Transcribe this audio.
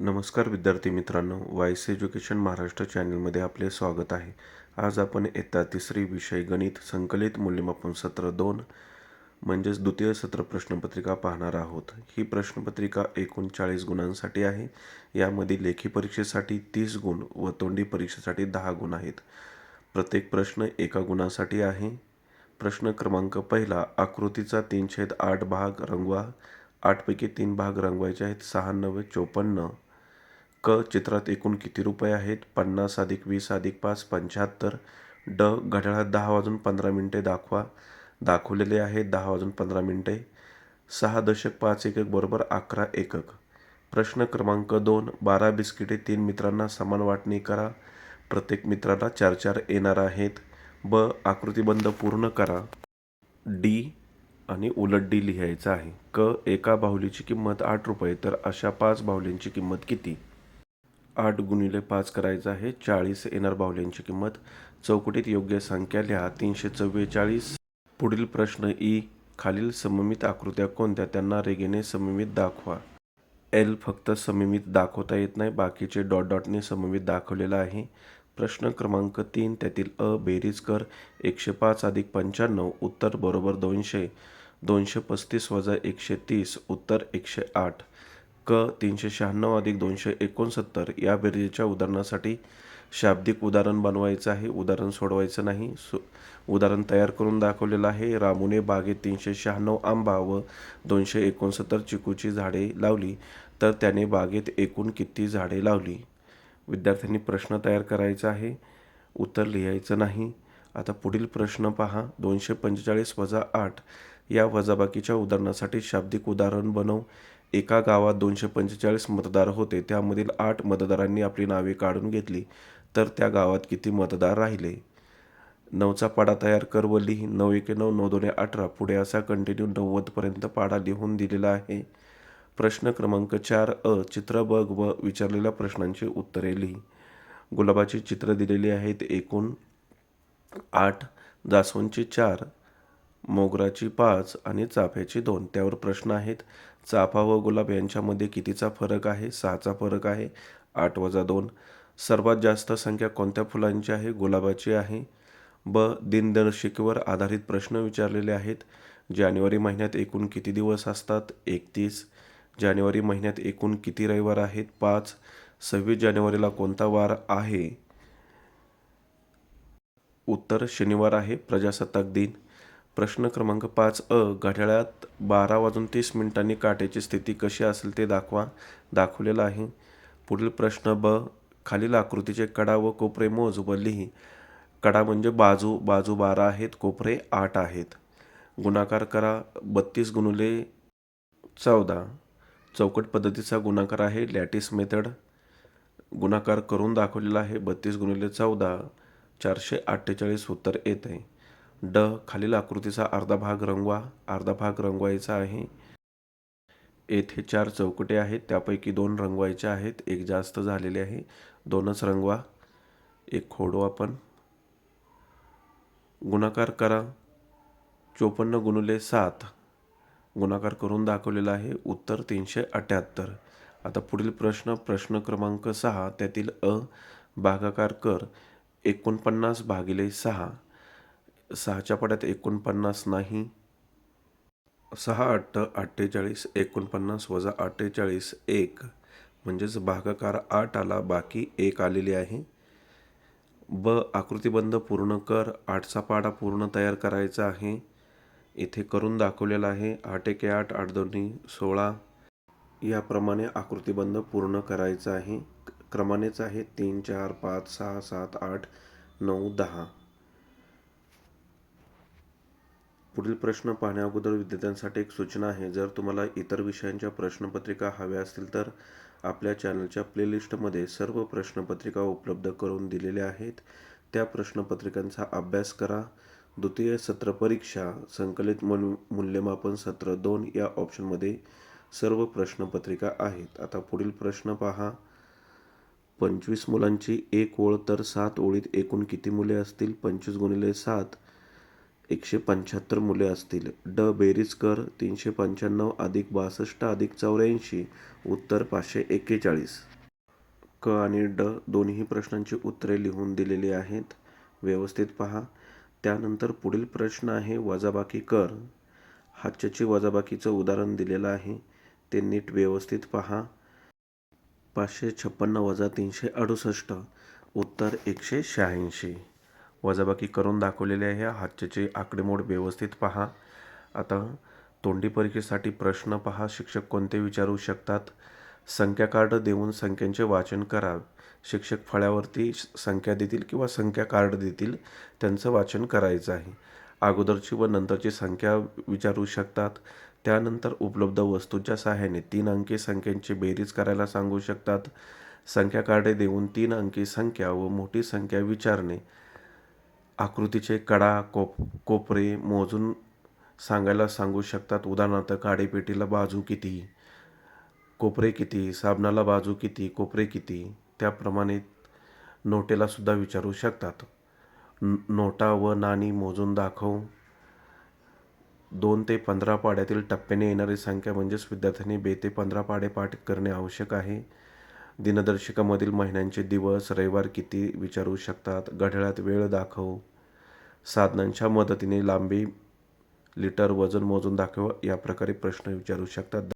नमस्कार विद्यार्थी मित्रांनो वायस एज्युकेशन महाराष्ट्र चॅनलमध्ये आपले स्वागत आहे. आज आपण येत्या तिसरी विषय गणित संकलित मूल्यमापन सत्र दोन म्हणजेच द्वितीय सत्र प्रश्नपत्रिका पाहणार आहोत. ही प्रश्नपत्रिका एकूण चाळीस गुणांसाठी आहे. यामध्ये लेखी परीक्षेसाठी तीस गुण व तोंडी परीक्षेसाठी दहा गुण आहेत. प्रत्येक प्रश्न एका गुणासाठी आहे. प्रश्न क्रमांक पहिला आकृतीचा तीन छेद आठ भाग रंगवा. आठपैकी तीन भाग रंगवायचे आहेत सहा नव्वे चोपन्न. क चित्रात एकूण किती रुपये आहेत? पन्नास अधिक वीस अधिक पाच पंच्याहत्तर. ड घड्याळात दहा वाजून पंधरा मिनटे दाखवा. दाखवलेले आहे दहा वाजून पंधरा मिनटे. सहा दशक पाच एकक बरोबर अकरा एकक. प्रश्न क्रमांक दोन बारा बिस्किटे तीन मित्रांना समान वाटणी करा. प्रत्येक मित्राला चार चार येणार आहेत. ब आकृतीबंध पूर्ण करा. डी आणि उलट डी लिहायचं आहे. क एका बाहुलीची किंमत आठ रुपये तर अशा पाच बाहुलींची किंमत किती? आठ गुणिले पाच करायचं आहे. चाळीस येणार बाहुल्यांची किंमत. चौकटीत योग्य संख्या लिहा. तीनशे चव्वेचाळीस. पुढील प्रश्न ई. खालील सममित आकृत्या कोणत्या? त्यांना रेगेने सममित दाखवा. एल फक्त सममित दाखवता येत नाही. बाकीचे डॉट डॉटने सममित दाखवलेलं आहे. प्रश्न क्रमांक तीन. त्यातील अ बेरीज कर. एकशे पाच अधिक पंच्याण्णव. उत्तर बरोबर दोनशे. दोनशे पस्तीस वजा एकशे तीस. उत्तर एकशे आठ. क तीनशे शहाण्णव अधिक दोनशे एकोणसत्तर या बेरीजच्या उदाहरणासाठी शाब्दिक उदाहरण बनवायचं आहे. उदाहरण सोडवायचं नाही. सु उदाहरण तयार करून दाखवलेलं आहे. रामूने बागेत तीनशे शहाण्णव आंबा व दोनशे एकोणसत्तर चिकूची झाडे लावली. तर त्याने बागेत एकूण किती झाडे लावली? विद्यार्थ्यांनी प्रश्न तयार करायचा आहे. उत्तर लिहायचं नाही. आता पुढील प्रश्न पहा. दोनशे पंचेचाळीस वजा आठ या वजाबाकीच्या उदाहरणासाठी शाब्दिक उदाहरण बनव. एका गावात दोनशे पंचेचाळीस मतदार होते. त्यामधील आठ मतदारांनी आपली नावे काढून घेतली. तर त्या गावात किती मतदार राहिले? नऊचा पाडा तयार कर व लिही नऊ एके नऊ नऊ दोन अठरा. पुढे असा कंटिन्यू नव्वदपर्यंत पाडा लिहून दिलेला आहे. प्रश्न क्रमांक चार अ. चित्र बघ व विचारलेल्या प्रश्नांची उत्तरे लिही. गुलाबाची चित्र दिलेली आहेत एकूण आठ जास्वंदची चार मोगराची पाच आणि चाफ्याची दोन. त्यावर प्रश्न आहेत. चाफा व गुलाब यांच्यामध्ये कितीचा फरक आहे? सहाचा फरक आहे? आठ वजा दोन. सर्वात जास्त संख्या कोणत्या फुलांची आहे? गुलाबाची आहे. ब. दिनदर्शिकेवर आधारित प्रश्न विचारलेले आहेत. जानेवारी महिन्यात एकूण किती दिवस असतात? एकतीस जानेवारी महिन्यात एकूण किती रविवार आहेत? पाच. सव्वीस जानेवारीला कोणता वार आहे? उत्तर शनिवार आहे प्रजासत्ताक दिन. प्रश्न क्रमांक पाच अ घड्याळात बारा वाजून तीस मिनिटांनी काट्याची स्थिती कशी असेल ते दाखवा दाखवलेलं आहे. पुढील प्रश्न ब खालील आकृतीचे कडा व कोपरे मोज व लिही. कडा म्हणजे बाजू बाजू बारा आहेत कोपरे आठ आहेत. गुणाकार करा बत्तीस गुणुले चौदा. चौकट पद्धतीचा गुणाकार आहे लॅटिस मेथड. गुणाकार करून दाखवलेला आहे बत्तीस गुणिले चौदा. चारशे अठ्ठेचाळीस उत्तर येत आहे ड खालील आकृतीचा अर्धा भाग रंगवा अर्धा भाग रंगवायचा आहे. येथे चार चौकटे आहेत त्यापैकी दोन रंगवायचे आहेत एक जास्त झालेले आहे दोनच रंगवा एक खोडू आपण. गुणाकार करा. चोपन्न गुणुले सात. गुणाकार करून दाखवलेला आहे उत्तर तीनशे अठ्याहत्तर. आता पुढील प्रश्न प्रश्न क्रमांक सहा त्यातील अ भागाकार कर एकोणपन्नास भागिले सहा. सहाच्या पाड्यात एकोणपन्नास नाही. सहा अठ्ठ अठ्ठेचाळीस एकोणपन्नास वजा अठ्ठेचाळीस एक. म्हणजेच भागाकार आठ आला बाकी एक आलेली आहे. ब. आकृतीबंध पूर्ण कर आठचा पाडा पूर्ण तयार करायचा आहे. इथे करून दाखवलेला आहे आठ एके आठ आठ दोन्ही सोळा. याप्रमाणे आकृतीबंध पूर्ण करायचा आहे. क्रमानेच आहे तीन चार पाच सहा सात आठ नऊ दहा. पुढील प्रश्न पाहण्या अगोदर विद्यार्थ्यांसाठी एक सूचना आहे. जर तुम्हाला इतर विषयांच्या प्रश्नपत्रिका हव्या असतील तर आपल्या चॅनलच्या प्लेलिस्टमध्ये सर्व प्रश्नपत्रिका उपलब्ध करून दिलेल्या आहेत. त्या प्रश्नपत्रिकांचा अभ्यास करा. द्वितीय सत्र परीक्षा संकलित मूल मूल्यमापन सत्र दोन या ऑप्शनमध्ये सर्व प्रश्नपत्रिका आहेत. आता पुढील प्रश्न पहा. पंचवीस मुलांची एक ओळ तर सात ओळीत एकूण किती मुले असतील? पंचवीस गुणिले सात एकशे पंच्याहत्तर मुले असतील. ड. बेरीज कर तीनशे पंच्याण्णव अधिक बासष्ट अधिक चौऱ्याऐंशी उत्तर पाचशे एक्केचाळीस. क आणि ड दोन्ही प्रश्नांची उत्तरे लिहून दिलेली आहेत. व्यवस्थित पहा. त्यानंतर पुढील प्रश्न आहे वजाबाकी कर. हातच्याची वजाबाकीचं उदाहरण दिलेलं आहे. ते नीट व्यवस्थित पहा. पाचशे छप्पन्न वजा तीनशे अडुसष्ट. उत्तर एकशे शहाऐंशी. वजाबाकी करून दाखवलेले आहे. हातच्याची आकडेमोड व्यवस्थित पहा. आता तोंडी परीक्षेसाठी प्रश्न पहा. शिक्षक कोणते विचारू शकतात? संख्या कार्ड देऊन संख्यांचे वाचन करा. शिक्षक फळ्यावरती संख्या देतील किंवा संख्या कार्ड देतील त्यांचं वाचन करायचं आहे. अगोदरची व नंतरची संख्या विचारू शकतात. त्यानंतर उपलब्ध वस्तूंच्या सहाय्याने तीन अंकी संख्यांची बेरीज करायला सांगू शकतात. संख्या कार्डे देऊन तीन अंकी संख्या व मोठी संख्या विचारणे. आकृतीचे कडा कोप कोपरे मोजून सांगायला सांगू शकतात. उदाहरणार्थ काडीपेटीला बाजू किती? कोपरे किती? साबणाला बाजू किती? कोपरे किती? त्याप्रमाणे नोटेलासुद्धा विचारू शकतात. नोटा व नाणी मोजून दाखव. दोन ते पंधरा पाड्यातील टप्प्याने येणारी संख्या म्हणजेच विद्यार्थ्यांनी बे ते पंधरा पाडे पाठ करणे आवश्यक आहे. दिनदर्शिकामधील महिन्यांचे दिवस रविवार किती विचारू शकतात? घड्याळात वेळ दाखव. साधनांच्या मदतीने लांबी लिटर वजन मोजून दाखव या प्रकारे प्रश्न विचारू शकतात.